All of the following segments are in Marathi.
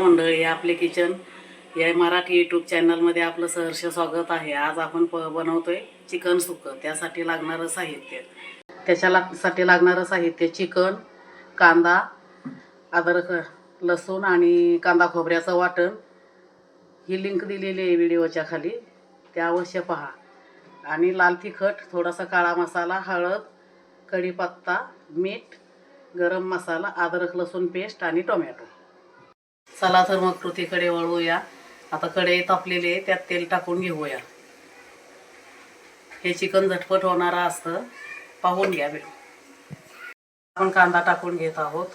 मंडळी आपले किचन या मराठी यूट्यूब चॅनलमध्ये आपलं सहर्ष स्वागत आहे. आज आपण प बनवतोय चिकन सुकं. त्यासाठी लागणारं साहित्य. त्याच्या साठी लागणारं साहित्य चिकन कांदा अद्रक लसूण आणि कांदा खोबऱ्याचं वाटण. ही लिंक दिलेली आहे व्हिडिओच्या खाली. ते अवश्य पहा. आणि लाल तिखट थोडासा काळा मसाला हळद कढीपत्ता मीठ गरम मसाला अद्रक लसूण पेस्ट आणि टोमॅटो. चला तर मग कृतीकडे वळूया. आता कडे तापलेले त्यात तेल टाकून घेऊया. हे चिकन झटपट होणारं असतं. पाहून घ्या बे आपण कांदा टाकून घेत आहोत.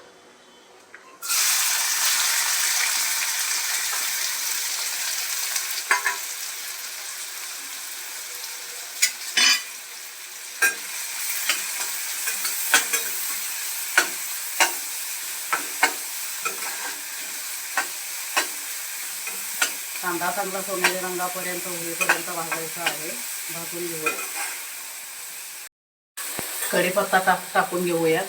कांदा चांगला सोनेरी रंगापर्यंत होईपर्यंत भाजायचा आहे. भाजून घेऊया. कढीपत्ता टाक टाकून घेऊयात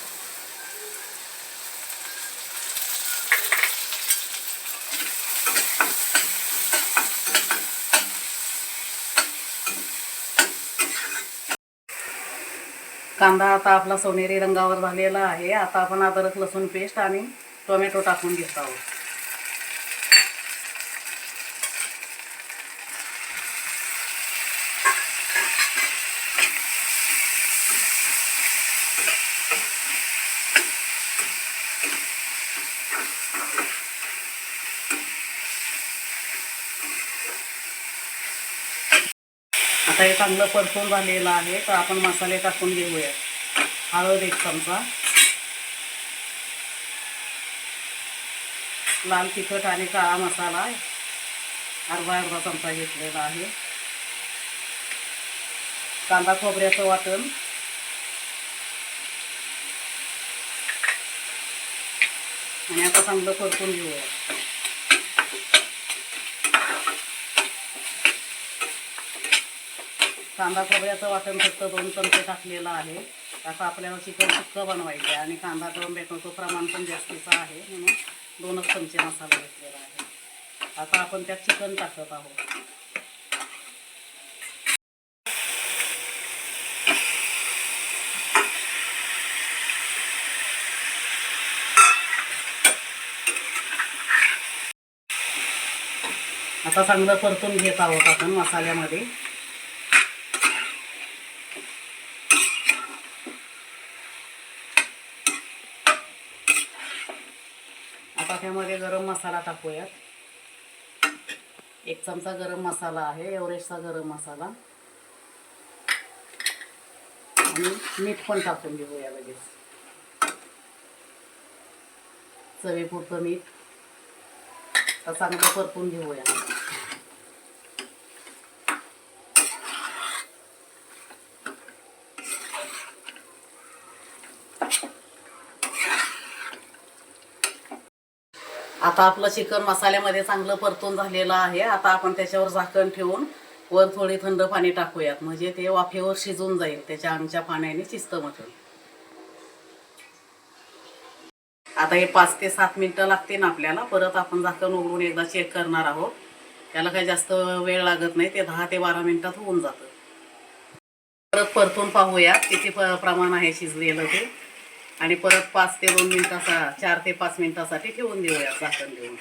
कांदा आता आपला सोनेरी रंगावर झालेला आहे. आता आपण अदरक लसूण पेस्ट आणि टोमॅटो टाकून घेत आहोत. आता हे चांगलं परतून झालेलं आहे तर आपण मसाले टाकून घेऊया. हळद एक चमचा. लाल तिखट आणि काळा मसाला अर्धा अर्धा चमचा घेतलेला आहे. कांदा खोबऱ्याचं वाटण. आणि आता चांगलं परतून घेऊया. कांदा खोबऱ्याचं वाटण फक्त दोन चमचे टाकलेलं आहे. असं आपल्याला चिकन सुक्कं बनवायचं आहे आणि कांदा टोमॅटोचं प्रमाण पण जास्तीचं आहे म्हणून दोनच चमचे मसाला घेतलेला आहे. आता आपण त्यात चिकन टाकत आहोत. आता चांगलं परतून घेत आहोत आपण मसाल्यामध्ये. आता त्यामध्ये गरम मसाला टाकूयात. एक चमचा गरम मसाला आहे एव्हरेस्टचा गरम मसाला. आणि मीठ पण टाकून घेऊया लगेच. चवीपुरतं मीठ. तर चांगलं परतून घेऊया. आता आपलं चिकन मसाल्यामध्ये चांगलं परतून झालेलं आहे. आता आपण त्याच्यावर झाकण ठेवून वर थोडी थंड पाणी टाकूयात. म्हणजे ते वाफेवर शिजून जाईल त्याच्या आमच्या पाण्याने चिस्त मटण आता हे पाच ते सात मिनटं लागतील आपल्याला. परत आपण झाकण उघडून एकदा चेक करणार आहोत. त्याला काही जास्त वेळ लागत नाही. ते दहा ते बारा मिनिटात होऊन जातं. परत परतून पाहूयात किती प प्रमाण आहे शिजलेलं ते. आणि परत पाच ते दोन मिनटाचा चार ते पाच मिनिटासाठी ठेवून देऊया झाकण देऊन.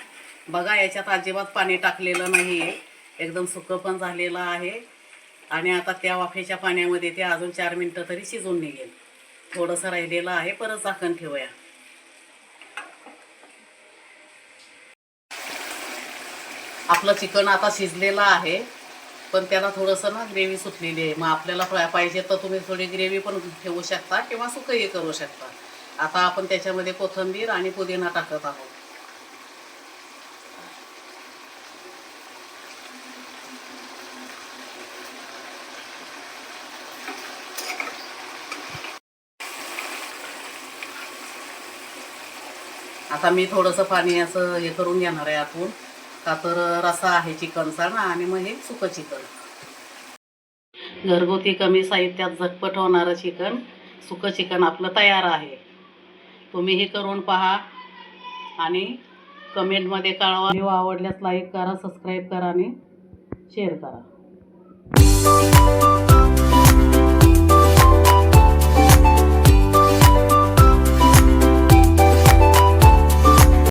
बघा याच्यात अजिबात पाणी टाकलेलं नाही आहे एकदम सुकं पण झालेलं आहे. आणि आता त्या वाफेच्या पाण्यामध्ये ते अजून चार मिनटं तरी शिजून निघेल. थोडंसं राहिलेलं आहे. परत झाकण ठेवूया. आपलं चिकन आता शिजलेलं आहे पण त्याला थोडंसं ना ग्रेव्ही सुटलेली आहे. मग आपल्याला पाहिजे तर तुम्ही थोडी ग्रेव्ही पण ठेवू शकता किंवा सुकंही करू शकता. आता आपण त्याच्यामध्ये कोथिंबीर आणि पुदिना टाकत आहोत. आता मी थोडंसं पाणी असं हे करून घेणार आहे आतून. का तर रसा आहे चिकनचा ना आणि मग हे सुकं चिकन. घरगुती कमी साहित्यात झटपट होणारं चिकन सुकं चिकन आपलं तयार आहे. तुम्ही हे करून पहा आणि कमेंटमध्ये कळवा. व्हिडिओ आवडल्यास लाईक करा सबस्क्राईब करा आणि शेअर करा.